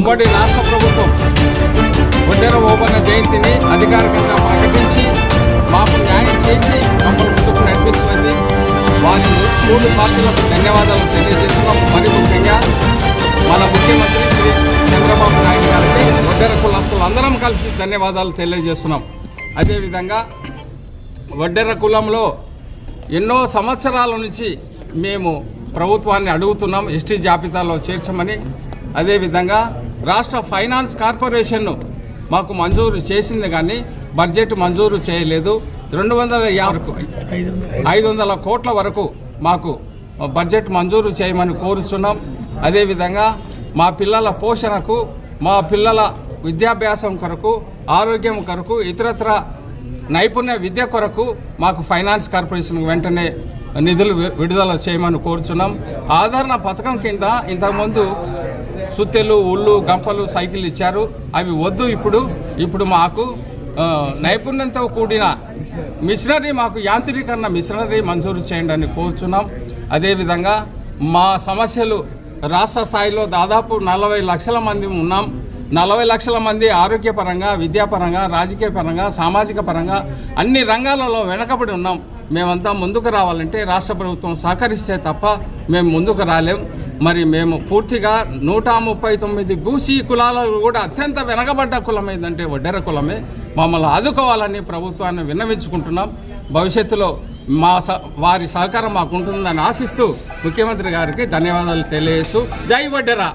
ఉమ్మడి రాష్ట్ర ప్రభుత్వం ఒడ్డెర ఓబన్న జయంతిని అధికారికంగా ప్రకటించి మాకు న్యాయం చేసి మమ్మల్ని ముందుకు నడిపిస్తున్నది. వారి మూడు పార్టీలకు ధన్యవాదాలు తెలియజేస్తున్నాం మరి ముఖ్యంగా మన ముఖ్యమంత్రి శ్రీ చంద్రబాబు నాయుడు గారికి ఒడ్డెర కులస్తులు అందరం కలిసి ధన్యవాదాలు తెలియజేస్తున్నాం. అదేవిధంగా వడ్డెర కులంలో ఎన్నో సంవత్సరాల నుంచి మేము ప్రభుత్వాన్ని అడుగుతున్నాం ఎస్టీ జాబితాలో చేర్చమని. అదేవిధంగా రాష్ట్ర ఫైనాన్స్ కార్పొరేషన్ను మాకు మంజూరు చేసింది కానీ బడ్జెట్ మంజూరు చేయలేదు. రెండు వందల యాభై ఐదు వందల కోట్ల వరకు మాకు బడ్జెట్ మంజూరు చేయమని కోరుచున్నాం. అదేవిధంగా మా పిల్లల పోషణకు మా పిల్లల విద్యాభ్యాసం కొరకు ఆరోగ్యం కొరకు ఇతరత్ర నైపుణ్య విద్య కొరకు మాకు ఫైనాన్స్ కార్పొరేషన్ వెంటనే నిధులు వి- విడుదల చేయమని కోరుచున్నాం. ఆదరణ పథకం కింద ఇంతకుముందు సుత్తెలు ఉళ్ళు గంపలు సైకిల్ ఇచ్చారు. అవి వద్దు ఇప్పుడు. ఇప్పుడు మాకు నైపుణ్యంతో కూడిన మిషనరీ మాకు యాంత్రీకరణ మిషనరీ మంజూరు చేయండి అని కోరుచున్నాం. అదేవిధంగా మా సమస్యలు రాష్ట్ర స్థాయిలో దాదాపు నలభై లక్షల మంది ఉన్నాం. నలభై లక్షల మంది ఆరోగ్యపరంగా విద్యాపరంగా రాజకీయ పరంగా సామాజిక పరంగా అన్ని రంగాలలో వెనకబడి ఉన్నాం. మేమంతా ముందుకు రావాలంటే రాష్ట్ర ప్రభుత్వం సహకరిస్తే తప్ప మేము ముందుకు రాలేం. మరి మేము పూర్తిగా నూట ముప్పై తొమ్మిది బూసీ కులాలు కూడా అత్యంత వెనకబడ్డ కులం ఏంటంటే వడ్డెర కులమే. మమ్మల్ని ఆదుకోవాలని ప్రభుత్వాన్ని విన్నవించుకుంటున్నాం. భవిష్యత్తులో మా స వారి సహకారం మాకు ఉంటుందని ఆశిస్తూ ముఖ్యమంత్రి గారికి ధన్యవాదాలు తెలియజేస్తూ జై వడ్డెరా.